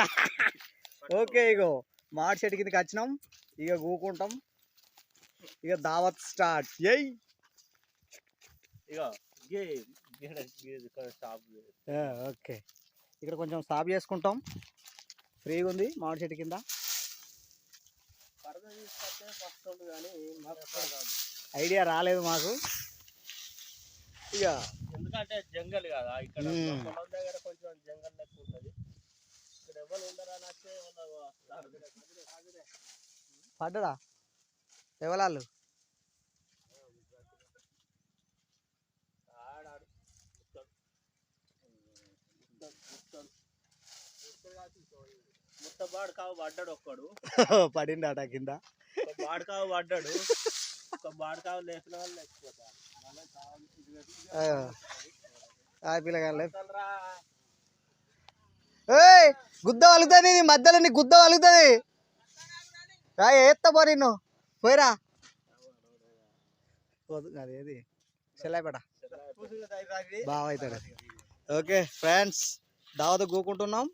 Okay ఇగో. మాడి చెట్టు కిందకి వచ్చినాం. ఇక కూకుంటాం ఇక దావత్ స్టార్ట్. ఎయ్ ఇక స్టాప్ ఓకే. ఇక్కడ కొంచెం సాప్ చేసుకుంటాం. ఫ్రీగా ఉంది మామిడి చెట్టు కాదు. ఐడియా రాలేదు మాకు. ఇక ఎందుకంటే జంగల్ కదా ఇక్కడ పడ్డదా ఎవరాళ్ళు ముస్తాడు. ముస్త బాడుకావు పడ్డాడు ఒక్కడు పడిండట కింద? ఒక బాడుకావు పడ్డాడు. ఒక బాడుకావు లేపిన వాళ్ళు ఆ. పిల్లగాళ్ళే. గుద్ద వలుగుతుంది నీ మధ్యలో నీ గుద్ద వలుగుతుంది రా ఎత్తా పో నిన్ను. పోయిరా. అదేది చెల్లాయిపేట బాగా అవుతాడు ఓకే ఫ్రెండ్స్ దావత కూకుంటున్నాం